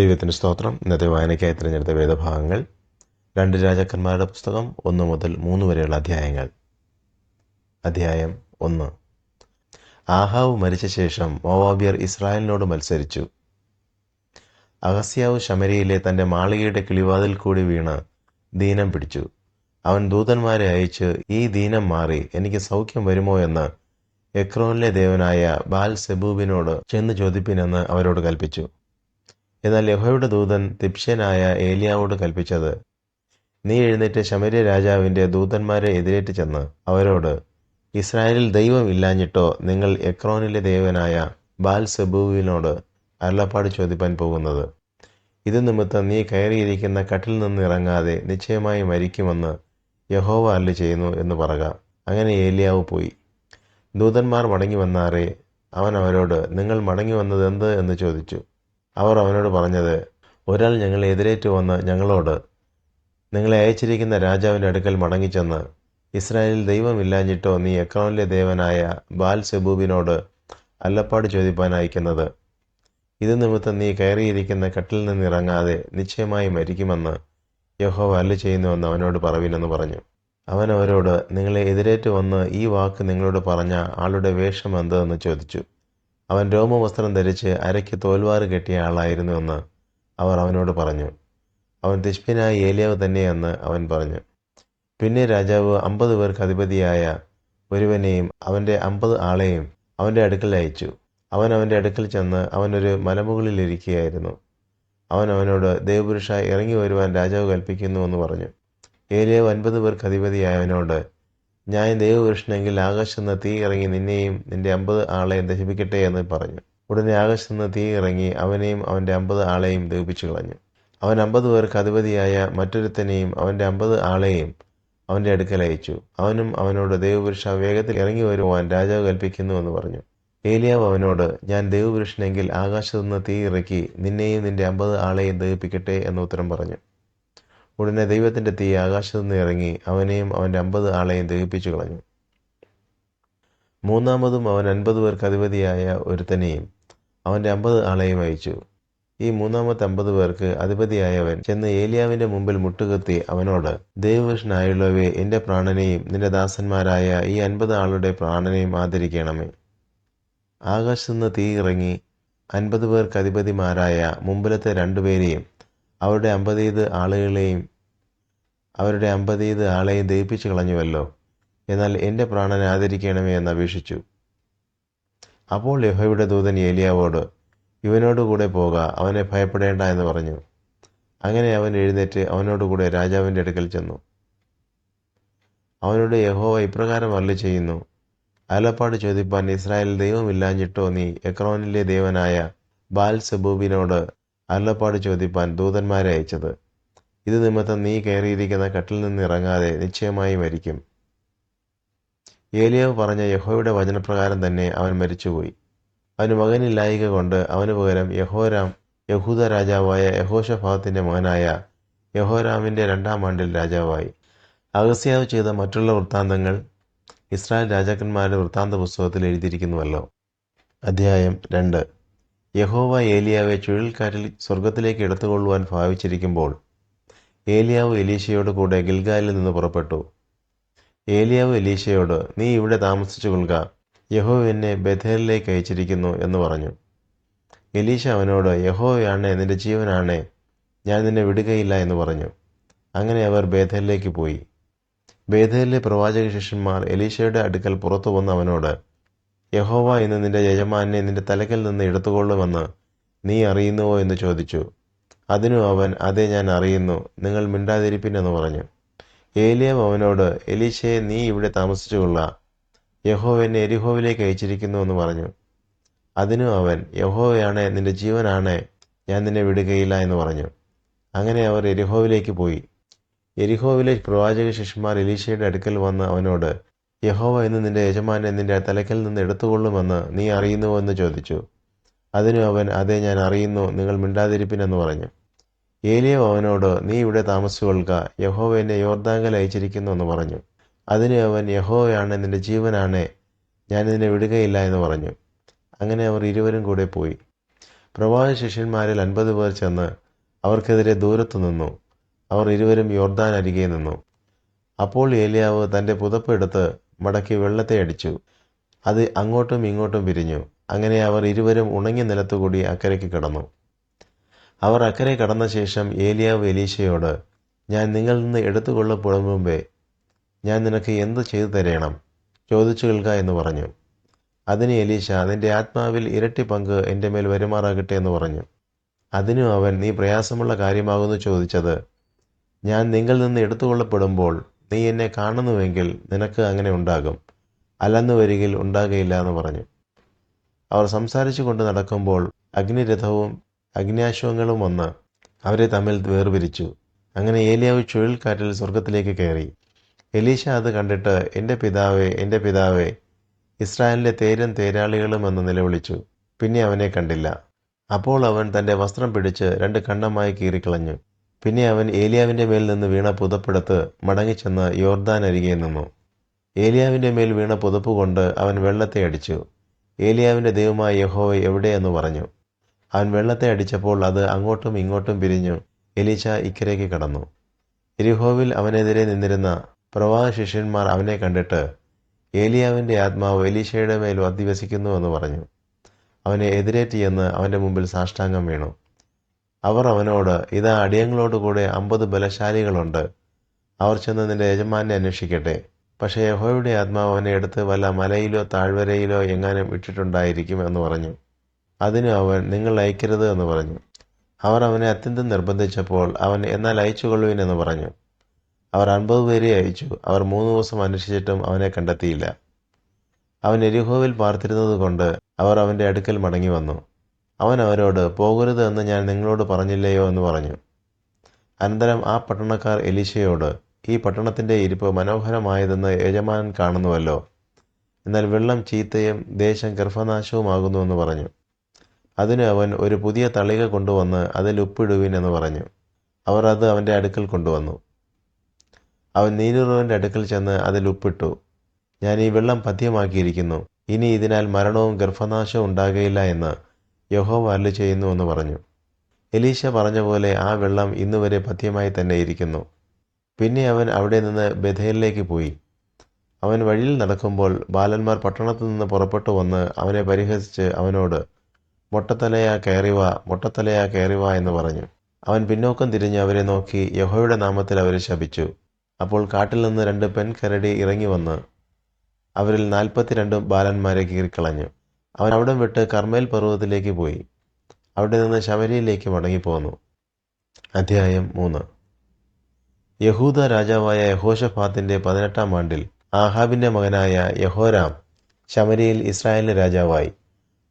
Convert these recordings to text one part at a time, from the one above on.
ദൈവത്തിന് സ്തോത്രം. ഇന്നത്തെ വായനയ്ക്കായി തിരഞ്ഞെടുത്ത വേദഭാഗങ്ങൾ. രണ്ട് രാജാക്കന്മാരുടെ പുസ്തകം ഒന്ന് മുതൽ മൂന്ന് വരെയുള്ള അധ്യായങ്ങൾ. അധ്യായം ഒന്ന്. ആഹാവ് മരിച്ച ശേഷം മോവാബിയർ ഇസ്രായേലിനോട് മത്സരിച്ചു. അഗസ്യാവ് ശമരിയിലെ തന്റെ മാളികയുടെ കിളിവാതിൽ കൂടി വീണ് ദീനം പിടിച്ചു. അവൻ ദൂതന്മാരെ അയച്ച് ഈ ദീനം മാറി എനിക്ക് സൗഖ്യം വരുമോ എന്ന് എക്രോനിലെ ദേവനായ ബാൽ സെബൂബിനോട് ചെന്ന് ചോദിപ്പിനെന്ന് അവരോട് കൽപ്പിച്ചു. എന്നാൽ യഹോയുടെ ദൂതൻ തിപ്ഷ്യനായ ഏലിയാവോട് കൽപ്പിച്ചത് നീ എഴുന്നേറ്റ് ശമര്യ രാജാവിന്റെ ദൂതന്മാരെ എതിരേറ്റ് ചെന്ന് അവരോട് ഇസ്രായേലിൽ ദൈവം ഇല്ലാഞ്ഞിട്ടോ നിങ്ങൾ എക്രോനിലെ ദേവനായ ബാൽ സെബൂവിനോട് അരുളപ്പാട് ചോദിപ്പാൻ പോകുന്നത്? ഇത് നിമിത്തം നീ കയറിയിരിക്കുന്ന കട്ടിൽ നിന്ന് ഇറങ്ങാതെ നിശ്ചയമായി മരിക്കുമെന്ന് യഹോവ അല്ല ചെയ്യുന്നു എന്ന് പറക. അങ്ങനെ ഏലിയാവ് പോയി. ദൂതന്മാർ മടങ്ങി വന്നാറേ അവൻ അവരോട് നിങ്ങൾ മടങ്ങി വന്നത് എന്ത്? എന്ന് ചോദിച്ചു. അവർ അവനോട് പറഞ്ഞത് ഒരാൾ ഞങ്ങളെ എതിരേറ്റ് വന്ന് ഞങ്ങളോട് നിങ്ങളെ അയച്ചിരിക്കുന്ന രാജാവിന്റെ അടുക്കൽ മടങ്ങിച്ചെന്ന് ഇസ്രായേലിൽ ദൈവമില്ലാഞ്ഞിട്ടോ നീ എക്രോനിലെ ദേവനായ ബാൽ സെബൂബിനോട് അല്ലപ്പാട് ചോദിപ്പാൻ അയക്കുന്നത്. ഇത് നിമിത്തം നീ കയറിയിരിക്കുന്ന കട്ടിൽ നിന്ന് ഇറങ്ങാതെ നിശ്ചയമായി മരിക്കുമെന്ന് യഹോവ അല്ല ചെയ്യുന്നുവെന്ന് അവനോട് പറവിനെന്ന് പറഞ്ഞു. അവൻ അവരോട് നിങ്ങളെ എതിരേറ്റ് വന്ന് ഈ വാക്ക് നിങ്ങളോട് പറഞ്ഞ ആളുടെ വേഷം എന്തെന്ന് ചോദിച്ചു. അവൻ രോമവസ്ത്രം ധരിച്ച് അരയ്ക്ക് തോൽവാറ് കെട്ടിയ ആളായിരുന്നുവെന്ന് അവർ അവനോട് പറഞ്ഞു. അവൻ തിഷ്പിനായ ഏലിയാവ് തന്നെയെന്ന് അവൻ പറഞ്ഞു. പിന്നെ രാജാവ് അമ്പത് പേർക്ക് അധിപതിയായ ഒരുവനെയും അവന്റെ അമ്പത് ആളെയും അവന്റെ അടുക്കൽ അയച്ചു. അവൻ അവന്റെ അടുക്കൽ ചെന്ന് അവനൊരു മലമുകളിലിരിക്കുകയായിരുന്നു. അവൻ അവനോട് ദേവപുരുഷ ഇറങ്ങി വരുവാൻ രാജാവ് കൽപ്പിക്കുന്നു എന്ന് പറഞ്ഞു. ഏലിയാവ് അൻപത് പേർക്ക് അധിപതിയായവനോട് ഞാൻ ദൈവപുരുഷനെങ്കിൽ നിന്ന് തീ ഇറങ്ങി നിന്നെയും നിന്റെ അമ്പത് ആളെയും ദഹിപ്പിക്കട്ടെ എന്ന് പറഞ്ഞു. ഉടനെ ആകാശത്ത് നിന്ന് തീ ഇറങ്ങി അവനെയും അവന്റെ അമ്പത് ആളെയും ദഹിപ്പിച്ചു കളഞ്ഞു. അവൻ അമ്പത് പേർക്ക് അധിപതിയായ മറ്റൊരുത്തനെയും അവന്റെ അമ്പത് ആളെയും അവന്റെ അടുക്കൽ അയച്ചു. അവനും അവനോട് ദൈവപുരുഷ വേഗത്തിൽ ഇറങ്ങി വരുവാൻ രാജാവ് കൽപ്പിക്കുന്നു എന്ന് പറഞ്ഞു. ഏലിയാവ് അവനോട് ഞാൻ ദൈവപുരുഷനെങ്കിൽ ആകാശത്തുനിന്ന് തീ ഇറക്കി നിന്നെയും നിന്റെ അമ്പത് ആളെയും ദഹിപ്പിക്കട്ടെ എന്ന് ഉത്തരം പറഞ്ഞു. ഉടനെ ദൈവത്തിന്റെ തീ ആകാശത്തു നിന്ന് ഇറങ്ങി അവനെയും അവന്റെ അമ്പത് ആളെയും ദഹിപ്പിച്ചു കളഞ്ഞു. മൂന്നാമതും അവൻ അൻപത് പേർക്ക് അധിപതിയായ ഒരുത്തനെയും അവന്റെ അമ്പത് ആളെയും അയച്ചു. ഈ മൂന്നാമത്തെ അമ്പത് പേർക്ക് അധിപതിയായവൻ ചെന്ന് ഏലിയാവിന്റെ മുമ്പിൽ മുട്ടുകുത്തി അവനോട് ദൈവപുരുഷനായുള്ളവയെ എന്റെ പ്രാണനെയും നിന്റെ ദാസന്മാരായ ഈ അൻപത് ആളുടെ പ്രാണനെയും ആദരിക്കണമേ. ആകാശത്തുനിന്ന് തീ ഇറങ്ങി അൻപത് പേർക്ക് അധിപതിമാരായ മുമ്പിലത്തെ രണ്ടുപേരെയും അവരുടെ അമ്പതീത് ആളുകളെയും അവരുടെ അമ്പതീത് ആളെയും ദഹിപ്പിച്ചു കളഞ്ഞുവല്ലോ. എന്നാൽ എന്റെ പ്രാണനെ ആദരിക്കണമേ എന്ന് അപേക്ഷിച്ചു. അപ്പോൾ യഹോയുടെ ദൂതൻ ഏലിയാവോട് ഇവനോടുകൂടെ പോക അവനെ ഭയപ്പെടേണ്ട എന്ന് പറഞ്ഞു. അങ്ങനെ അവൻ എഴുന്നേറ്റ് അവനോടുകൂടെ രാജാവിന്റെ അടുക്കൽ ചെന്നു. അവനോട് യഹോവ ഇപ്രകാരം അല്ല ചെയ്യുന്നു അലപ്പാട് ചോദിപ്പാൻ ഇസ്രായേൽ ദൈവമില്ലാഞ്ഞിട്ടോ നീ? എക്രോനിലെ ദേവനായ ബാൽ സെബൂബിനോട് അരുളപ്പാട് ചോദിപ്പാൻ ദൂതന്മാരെ അയച്ചത് ഇത് നിമിത്തം നീ കയറിയിരിക്കുന്ന കട്ടിൽ നിന്ന് ഇറങ്ങാതെ നിശ്ചയമായി മരിക്കും. ഏലിയാവ് പറഞ്ഞ യഹോയുടെ വചനപ്രകാരം തന്നെ അവൻ മരിച്ചുപോയി. അവന് മകനില്ലായിക കൊണ്ട് അവന് പകരം യഹോരാം യഹൂദ രാജാവായ യഹോഷഭാഗത്തിന്റെ മകനായ യഹോരാമിന്റെ രണ്ടാം ആണ്ടിൽ രാജാവായി. അഗസ്യാവ് ചെയ്ത മറ്റുള്ള വൃത്താന്തങ്ങൾ ഇസ്രായേൽ രാജാക്കന്മാരുടെ വൃത്താന്ത പുസ്തകത്തിൽ എഴുതിയിരിക്കുന്നുവല്ലോ. അധ്യായം രണ്ട്. യഹോവ ഏലിയാവെ ചുഴൽക്കാറ്റിൽ സ്വർഗത്തിലേക്ക് എടുത്തുകൊള്ളുവാൻ ഭാവിച്ചിരിക്കുമ്പോൾ ഏലിയാവ് എലീശയോട് കൂടെ ഗിൽഗാലിൽ നിന്ന് പുറപ്പെട്ടു. ഏലിയാവ് എലീശയോട് നീ ഇവിടെ താമസിച്ചു കൊള്ളുക. യഹോവ എന്നെ ബഥേലിലേക്ക് അയച്ചിരിക്കുന്നു എന്ന് പറഞ്ഞു. എലീശ അവനോട് യഹോവയാണേ നിന്റെ ജീവനാണേ. ഞാൻ നിന്നെ വിടുകയില്ല എന്ന് പറഞ്ഞു. അങ്ങനെ അവർ ബേധലിലേക്ക് പോയി. ബേധലിലെ പ്രവാചക ശിഷ്യന്മാർ എലീശയുടെ അടുക്കൽ പുറത്തു വന്ന് അവനോട് യഹോവ ഇന്ന് നിന്റെ യജമാനെ നിന്റെ തലക്കൽ നിന്ന് എടുത്തുകൊള്ളുമെന്ന് നീ അറിയുന്നുവോ എന്ന് ചോദിച്ചു. അതിനു അവൻ അതേ ഞാൻ അറിയുന്നു. നിങ്ങൾ മിണ്ടാതിരിപ്പിനെന്ന് പറഞ്ഞു. ഏലിയം അവനോട് എലീശയെ നീ ഇവിടെ താമസിച്ചുകൊള്ള. യഹോവ എന്നെ എരിഹോവിലേക്ക് അയച്ചിരിക്കുന്നു എന്ന് പറഞ്ഞു. അതിനു അവൻ യഹോവയാണേ നിന്റെ ജീവനാണ് ഞാൻ നിന്നെ വിടുകയില്ല എന്ന് പറഞ്ഞു. അങ്ങനെ അവർ എരിഹോവിലേക്ക് പോയി. എരിഹോവിലെ പ്രവാചക ശിഷ്യന്മാർ എലീശയുടെ അടുക്കൽ വന്ന് അവനോട് യഹോവ ഇന്ന് നിന്റെ യജമാനെ നിന്റെ തലക്കൽ നിന്ന് എടുത്തുകൊള്ളുമെന്ന് നീ അറിയുന്നുവോ എന്ന് ചോദിച്ചു. അതിനു അവൻ അതേ ഞാൻ അറിയുന്നു. നിങ്ങൾ മിണ്ടാതിരിപ്പിനെന്ന് പറഞ്ഞു. ഏലിയാവ് അവനോട് നീ ഇവിടെ താമസിച്ചുകൊള്ളുക യഹോവ എന്നെ യോർദാങ്കൽ അയച്ചിരിക്കുന്നു എന്ന് പറഞ്ഞു. അതിന് അവൻ യഹോവയാണ് നിന്റെ ജീവനാണ്. ഞാൻ നിന്നെ വിടുകയില്ല എന്ന് പറഞ്ഞു. അങ്ങനെ അവർ ഇരുവരും കൂടെ പോയി. പ്രവാഹ ശിഷ്യന്മാരിൽ അൻപത് പേർ ചെന്ന് അവർക്കെതിരെ ദൂരത്തു നിന്നു. അവർ ഇരുവരും യോർദാൻ അരികെ നിന്നു. അപ്പോൾ ഏലിയാവ് തന്റെ പുതപ്പ് എടുത്ത് മടക്കി വെള്ളത്തെ അടിച്ചു. അത് അങ്ങോട്ടും ഇങ്ങോട്ടും പിരിഞ്ഞു അങ്ങനെ അവർ ഇരുവരും ഉണങ്ങിയ നിലത്തുകൂടി അക്കരയ്ക്ക് കടന്നു. അവർ അക്കരെ കടന്ന ശേഷം ഏലിയാവ് എലീശയോട് ഞാൻ നിങ്ങളിൽ നിന്ന് എടുത്തുകൊള്ളപ്പെടും മുമ്പേ ഞാൻ നിനക്ക് എന്ത് ചെയ്തു തരേണം? ചോദിച്ചു കേൾക്കുക എന്ന് പറഞ്ഞു. അതിന് എലീശ നിന്റെ ആത്മാവിൽ ഇരട്ടി പങ്ക് എന്റെ മേൽ വരുമാറാകട്ടെ എന്ന് പറഞ്ഞു. അതിനു അവൻ നീ പ്രയാസമുള്ള കാര്യമാകുന്നു ചോദിച്ചത്. ഞാൻ നിങ്ങളിൽ നിന്ന് എടുത്തുകൊള്ളപ്പെടുമ്പോൾ നീ എന്നെ കാണുന്നുവെങ്കിൽ നിനക്ക് അങ്ങനെ ഉണ്ടാകും. അല്ലെന്ന് വരികിൽ ഉണ്ടാകയില്ല എന്ന് പറഞ്ഞു. അവർ സംസാരിച്ചു കൊണ്ട് നടക്കുമ്പോൾ അഗ്നിരഥവും അഗ്നിയാശ്വങ്ങളും വന്ന് അവരെ തമ്മിൽ വേർപിരിച്ചു. അങ്ങനെ ഏലിയാവ് ചുഴൽക്കാറ്റിൽ സ്വർഗത്തിലേക്ക് കയറി. എലീഷ അത് കണ്ടിട്ട് എന്റെ പിതാവേ എന്റെ പിതാവേ ഇസ്രായേലിലെ തേരും തേരാളികളും എന്ന് നിലവിളിച്ചു. പിന്നെ അവനെ കണ്ടില്ല. അപ്പോൾ അവൻ തന്റെ വസ്ത്രം പിടിച്ച് രണ്ട് കണ്ണമായി കീറിക്കളഞ്ഞു. പിന്നെ അവൻ ഏലിയാവിന്റെ മേൽ നിന്ന് വീണ പുതപ്പെടുത്ത് മടങ്ങിച്ചെന്ന് യോർദാൻ അരികെ നിന്നു. ഏലിയാവിന്റെ മേൽ വീണ പുതപ്പ് കൊണ്ട് അവൻ വെള്ളത്തെ അടിച്ചു. ഏലിയാവിന്റെ ദൈവമായ യഹോവ എവിടെയെന്ന് പറഞ്ഞു. അവൻ വെള്ളത്തെ അടിച്ചപ്പോൾ അത് അങ്ങോട്ടും ഇങ്ങോട്ടും പിരിഞ്ഞു എലീശ ഇക്കരയ്ക്ക് കടന്നു. എരിഹോവിൽ അവനെതിരെ നിന്നിരുന്ന പ്രവാഹ ശിഷ്യന്മാർ അവനെ കണ്ടിട്ട് ഏലിയാവിന്റെ ആത്മാവ് എലീശയുടെ മേൽ അധിവസിക്കുന്നുവെന്ന് പറഞ്ഞു. അവനെ എതിരേറ്റിയെന്ന് അവന്റെ മുമ്പിൽ സാഷ്ടാംഗം വീണു. അവർ അവനോട് ഇതാ അടിയങ്ങളോടുകൂടെ അമ്പത് ബലശാലികളുണ്ട്. അവർ ചെന്ന് നിന്റെ യജമാനെ അന്വേഷിക്കട്ടെ. പക്ഷേ യഹോയുടെ ആത്മാവ് അവനെ എടുത്ത് വല്ല മലയിലോ താഴ്വരയിലോ എങ്ങാനും ഇട്ടിട്ടുണ്ടായിരിക്കും എന്ന് പറഞ്ഞു. അതിന് അവൻ നിങ്ങൾ അയക്കരുത് എന്ന് പറഞ്ഞു. അവർ അവനെ അത്യന്തം നിർബന്ധിച്ചപ്പോൾ അവൻ എന്നാൽ അയച്ചുകൊള്ളുവിൻ എന്ന് പറഞ്ഞു. അവർ അൻപത് പേരെ അയച്ചു. അവർ മൂന്ന് ദിവസം അന്വേഷിച്ചിട്ടും അവനെ കണ്ടെത്തിയില്ല. അവൻ എരിഹോവിൽ പാർത്തിരുന്നത് കൊണ്ട് അവർ അവന്റെ അടുക്കൽ മടങ്ങി വന്നു. അവൻ അവരോട് പോകരുത് എന്ന് ഞാൻ നിങ്ങളോട് പറഞ്ഞില്ലയോ? എന്ന് പറഞ്ഞു. അനന്തരം ആ പട്ടണക്കാർ എലീശയോട് ഈ പട്ടണത്തിന്റെ ഇരിപ്പ് മനോഹരമായതെന്ന് യജമാനൻ കാണുന്നുവല്ലോ. എന്നാൽ വെള്ളം ചീത്തയും ദേശം ഗർഭനാശവുമാകുന്നുവെന്ന് പറഞ്ഞു. അതിന് അവൻ ഒരു പുതിയ തളിക കൊണ്ടുവന്ന് അതിൽ ഉപ്പിടുവിൻ എന്ന് പറഞ്ഞു. അവർ അത് അവന്റെ അടുക്കൽ കൊണ്ടുവന്നു. അവൻ നീരുറവന്റെ അടുക്കൽ ചെന്ന് അതിൽ ഉപ്പിട്ടു. ഞാൻ ഈ വെള്ളം പഥ്യമാക്കിയിരിക്കുന്നു. ഇനി ഇതിനാൽ മരണവും ഗർഭനാശവും ഉണ്ടാകയില്ല എന്ന് യഹോവ അല്ലു ചെയ്യുന്നു എന്ന് പറഞ്ഞു. എലീശ പറഞ്ഞ പോലെ ആ വെള്ളം ഇന്നുവരെ പഥ്യമായി തന്നെ ഇരിക്കുന്നു. പിന്നെ അവൻ അവിടെ നിന്ന് ബഥേലിലേക്ക് പോയി. അവൻ വഴിയിൽ നടക്കുമ്പോൾ ബാലന്മാർ പട്ടണത്തു നിന്ന് പുറപ്പെട്ടു വന്ന് അവനെ പരിഹസിച്ച് അവനോട് മൊട്ടത്തലയാ കയറിവ മൊട്ടത്തലയാ കയറിവ എന്ന് പറഞ്ഞു. അവൻ പിന്നോക്കം തിരിഞ്ഞ് അവരെ നോക്കി യഹോയുടെ നാമത്തിൽ അവരെ ശപിച്ചു. അപ്പോൾ കാട്ടിൽ നിന്ന് രണ്ട് പെൺ കരടി ഇറങ്ങി വന്ന് അവരിൽ നാൽപ്പത്തിരണ്ട് ബാലന്മാരെ കീറിക്കളഞ്ഞു. അവൻ അവിടം വിട്ട് കർമ്മേൽ പർവതത്തിലേക്ക് പോയി. അവിടെ നിന്ന് ശബരിയിലേക്ക് മടങ്ങിപ്പോന്നു. അധ്യായം മൂന്ന്. യഹൂദ രാജാവായ യഹോഷഫാത്തിന്റെ പതിനെട്ടാം ആണ്ടിൽ ആഹാബിന്റെ മകനായ യഹോരാം ശമരിയിൽ ഇസ്രായേലിന്റെ രാജാവായി.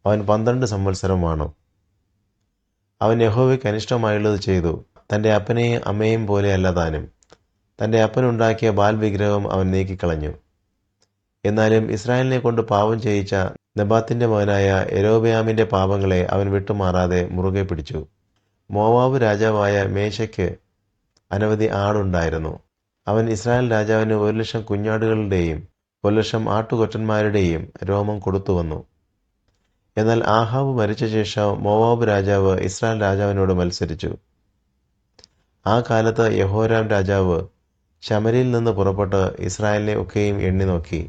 അവൻ പന്ത്രണ്ട് സംവത്സരമാണ് അവൻ യഹോവയ്ക്ക് അനിഷ്ടമായുള്ളത് ചെയ്തു. തന്റെ അപ്പനെയും അമ്മയും പോലെയല്ല താനും. തന്റെ അപ്പനുണ്ടാക്കിയ ബാൽ വിഗ്രഹം അവൻ നീക്കിക്കളഞ്ഞു. എന്നാലും ഇസ്രായേലിനെ കൊണ്ട് പാവം ചെയ്യിച്ച നെബാത്തിന്റെ മകനായ എരോബയാമിന്റെ പാപങ്ങളെ അവൻ വിട്ടുമാറാതെ മുറുകെ പിടിച്ചു. മോവാബ് രാജാവായ മേശയ്ക്ക് അനവധി ആടുണ്ടായിരുന്നു. അവൻ ഇസ്രായേൽ രാജാവിന് ഒരു ലക്ഷം കുഞ്ഞാടുകളുടെയും ഒരു ലക്ഷം ആട്ടുകൊറ്റന്മാരുടെയും രോമം കൊടുത്തുവന്നു എന്നാൽ ആഹാബ് മരിച്ച ശേഷം മോവാബ് രാജാവ് ഇസ്രായേൽ രാജാവിനോട് മത്സരിച്ചു. ആ കാലത്ത് യഹോരാം രാജാവ് ശമരിയിൽ നിന്ന് പുറപ്പെട്ട് ഇസ്രായേലിനെ ഒക്കെയും എണ്ണി നോക്കി.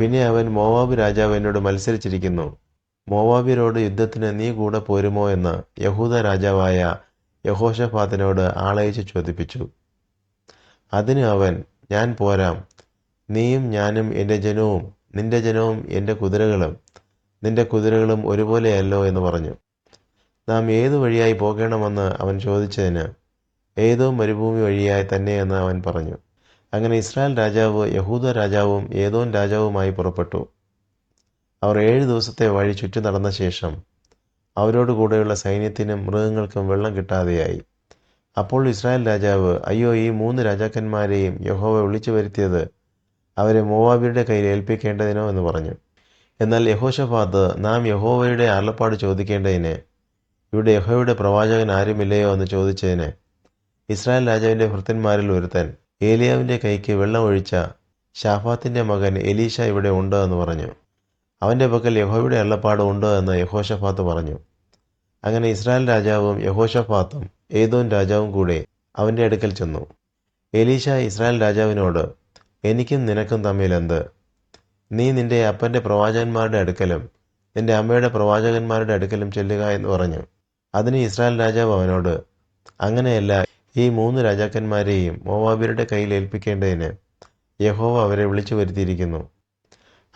പിന്നെ അവൻ മോവാബ് രാജാവ് എന്നോട് മത്സരിച്ചിരിക്കുന്നു. മോവാബിയരോട് യുദ്ധത്തിന് നീ കൂടെ പോരുമോ എന്ന് യഹൂദ രാജാവായ യഹോഷഫാത്തിനോട് ആളയച്ച് ചോദിപ്പിച്ചു. അതിന് അവൻ ഞാൻ പോരാം. നീയും ഞാനും എന്റെ ജനവും നിന്റെ ജനവും എന്റെ കുതിരകളും നിന്റെ കുതിരകളും ഒരുപോലെയല്ലോ എന്ന് പറഞ്ഞു. നാം ഏതു വഴിയായി പോകണമെന്ന് അവൻ ചോദിച്ചതിന് ഏതോ മരുഭൂമി വഴിയായി തന്നെയെന്ന് അവൻ പറഞ്ഞു. അങ്ങനെ ഇസ്രായേൽ രാജാവ് യഹൂദ രാജാവും ഏതോൻ രാജാവുമായി പുറപ്പെട്ടു. അവർ ഏഴ് ദിവസത്തെ വഴി ചുറ്റി നടന്ന ശേഷം അവരോട് കൂടെയുള്ള സൈന്യത്തിനും മൃഗങ്ങൾക്കും വെള്ളം കിട്ടാതെയായി. അപ്പോൾ ഇസ്രായേൽ രാജാവ് അയ്യോ ഈ മൂന്ന് രാജാക്കന്മാരെയും യഹോവ വിളിച്ചു വരുത്തിയത് അവരെ മോവാബിയുടെ കയ്യിൽ ഏൽപ്പിക്കേണ്ടതിനോ? എന്ന് പറഞ്ഞു. എന്നാൽ യഹോഷഫാത്ത് നാം യഹോവയുടെ അരുളപ്പാട് ചോദിക്കേണ്ടതിന് ഇവിടെ യഹോവയുടെ പ്രവാചകൻ ആരുമില്ലയോ? എന്ന് ചോദിച്ചതിന് ഇസ്രായേൽ രാജാവിന്റെ ഭൃത്യന്മാരിൽ ഒരുത്തൻ ഏലിയാവിന്റെ കൈക്ക് വെള്ളം ഒഴിച്ച ഷാഫാത്തിന്റെ മകൻ എലീഷ ഇവിടെ ഉണ്ട് എന്ന് പറഞ്ഞു. അവന്റെ പക്കൽ യഹോയുടെ അള്ളപ്പാട് ഉണ്ട് എന്ന് യഹോഷഫാത്ത് പറഞ്ഞു. അങ്ങനെ ഇസ്രായേൽ രാജാവും യഹോഷഫാത്തും ഏതോൻ രാജാവും കൂടെ അവന്റെ അടുക്കൽ ചെന്നു. എലീഷ ഇസ്രായേൽ രാജാവിനോട് എനിക്കും നിനക്കും തമ്മിൽ എന്ത്? നീ നിന്റെ അപ്പന്റെ പ്രവാചകന്മാരുടെ അടുക്കലും നിന്റെ അമ്മയുടെ പ്രവാചകന്മാരുടെ അടുക്കലും ചെല്ലുക എന്ന് പറഞ്ഞു. അതിന് ഇസ്രായേൽ രാജാവ് അവനോട് അങ്ങനെയല്ല ഈ മൂന്ന് രാജാക്കന്മാരെയും മോവാബിയരുടെ കയ്യിൽ ഏൽപ്പിക്കേണ്ടതിന് യഹോവ അവരെ വിളിച്ചു വരുത്തിയിരിക്കുന്നു.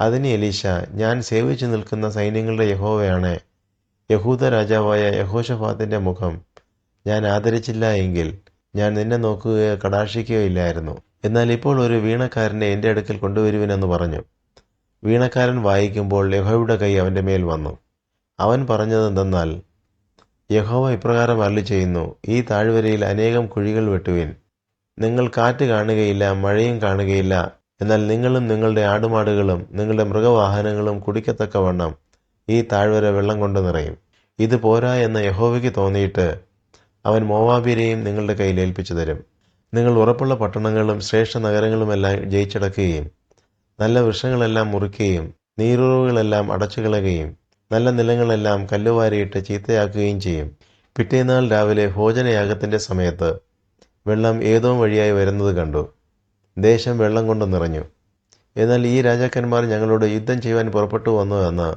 അതിന് എലീശ ഞാൻ സേവിച്ചു നിൽക്കുന്ന സൈന്യങ്ങളുടെ യഹോവയാണ്. യഹൂദ രാജാവായ യഹോഷഫാത്തിന്റെ മുഖം ഞാൻ ആദരിച്ചില്ല എങ്കിൽ ഞാൻ നിന്നെ നോക്കുകയോ കടാക്ഷിക്കുകയോ ഇല്ലായിരുന്നു. എന്നാൽ ഇപ്പോൾ ഒരു വീണക്കാരനെ എന്റെ അടുക്കൽ കൊണ്ടുവരുവിനെന്ന് പറഞ്ഞു. വീണക്കാരൻ വായിക്കുമ്പോൾ യഹോയുടെ കൈ അവന്റെ മേൽ വന്നു. അവൻ പറഞ്ഞതെന്തെന്നാൽ യഹോവ ഇപ്രകാരം അരളി ചെയ്യുന്നു ഈ താഴ്വരയിൽ അനേകം കുഴികൾ വെട്ടുവിൻ. നിങ്ങൾ കാറ്റ് കാണുകയില്ല മഴയും കാണുകയില്ല. എന്നാൽ നിങ്ങളും നിങ്ങളുടെ ആടുമാടുകളും നിങ്ങളുടെ മൃഗവാഹനങ്ങളും കുടിക്കത്തക്കവണ്ണം ഈ താഴ്വര വെള്ളം കൊണ്ട് നിറയും. ഇത് പോരാ എന്ന യഹോവയ്ക്ക് തോന്നിയിട്ട് അവൻ മോവാബിരെയും നിങ്ങളുടെ കയ്യിൽ ഏൽപ്പിച്ചു തരും. നിങ്ങൾ ഉറപ്പുള്ള പട്ടണങ്ങളും ശ്രേഷ്ഠ നഗരങ്ങളുമെല്ലാം ജയിച്ചടക്കുകയും നല്ല വൃക്ഷങ്ങളെല്ലാം മുറിക്കുകയും നീരുറവുകളെല്ലാം അടച്ചുകളയുകയും നല്ല നിലങ്ങളെല്ലാം കല്ലുവാരിയിട്ട് ചീത്തയാക്കുകയും ചെയ്യും. പിറ്റേന്നാൾ രാവിലെ ഭോജനയാഗത്തിന്റെ സമയത്ത് വെള്ളം ഏതോ വഴിയായി വരുന്നത് കണ്ടു. ദേശം വെള്ളം കൊണ്ട് നിറഞ്ഞു. എന്നാൽ ഈ രാജാക്കന്മാർ ഞങ്ങളോട് യുദ്ധം ചെയ്യുവാൻ പുറപ്പെട്ടു വന്നു എന്ന്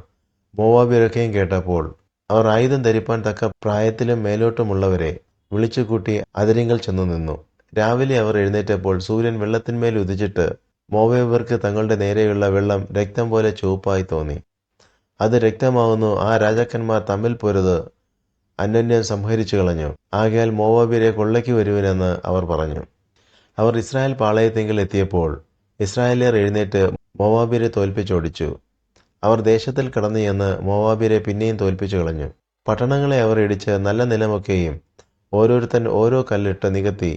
മോവാബിരൊക്കെയും കേട്ടപ്പോൾ അവർ ആയുധം ധരിപ്പാൻ തക്ക പ്രായത്തിലും മേലോട്ടുമുള്ളവരെ വിളിച്ചുകൂട്ടി അതിരിങ്കൽ ചെന്നു നിന്നു. രാവിലെ അവർ എഴുന്നേറ്റപ്പോൾ സൂര്യൻ വെള്ളത്തിന്മേൽ ഉദിച്ചിട്ട് മോവേവർക്ക് തങ്ങളുടെ നേരെയുള്ള വെള്ളം രക്തം പോലെ ചുവപ്പായി തോന്നി. അത് രക്തമാകുന്നു ആ രാജാക്കന്മാർ തമ്മിൽ പൊരുത്. അന്യോന്യം സംഹരിച്ചു കളഞ്ഞു. ആകയാൽ മോവാബിരെ കൊള്ളയ്ക്ക് വരുവിനെന്ന് അവർ പറഞ്ഞു. അവർ ഇസ്രായേൽ പാളയത്തെങ്കിൽ എത്തിയപ്പോൾ ഇസ്രായേലിയർ എഴുന്നേറ്റ് മോവാബിരെ തോൽപ്പിച്ചോടിച്ചു. അവർ ദേശത്തിൽ കടന്നു ചെന്ന് മോവാബിരെ പിന്നെയും തോൽപ്പിച്ചു കളഞ്ഞു. പട്ടണങ്ങളെ അവർ ഇടിച്ച് നല്ല നിലമൊക്കെയും ഓരോരുത്തൻ ഓരോ കല്ലിട്ട് നികത്തി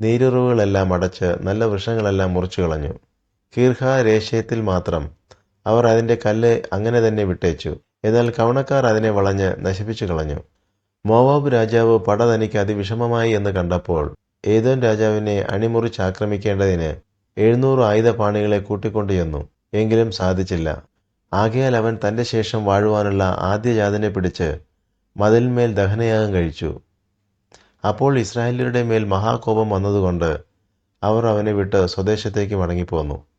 നീരുറവുകളെല്ലാം അടച്ച് നല്ല വൃക്ഷങ്ങളെല്ലാം മുറിച്ചു കളഞ്ഞു. കീർഹ രേഷ്യത്തിൽ മാത്രം അവർ അതിന്റെ കല്ല് അങ്ങനെ തന്നെ വിട്ടേച്ചു എന്നാൽ കവണക്കാർ അതിനെ വളഞ്ഞ് നശിപ്പിച്ചു കളഞ്ഞു. മോവാബ് രാജാവ് പട തനിക്ക് അതിവിഷമമായി എന്ന് കണ്ടപ്പോൾ ഏതോൻ രാജാവിനെ അണിമുറിച്ച് ആക്രമിക്കേണ്ടതിന് എഴുന്നൂറ് ആയുധപാണികളെ കൂട്ടിക്കൊണ്ടു ചെന്നു. എങ്കിലും സാധിച്ചില്ല. ആകയാൽ അവൻ തന്റെ ശേഷം വാഴുവാനുള്ള ആദ്യജാതനെ പിടിച്ച് മതിലിന്മേൽ ദഹനയാഗം കഴിച്ചു. അപ്പോൾ ഇസ്രായേലരുടെ മേൽ മഹാകോപം വന്നതുകൊണ്ട് അവർ അവനെ വിട്ട് സ്വദേശത്തേക്ക് മടങ്ങിപ്പോന്നു.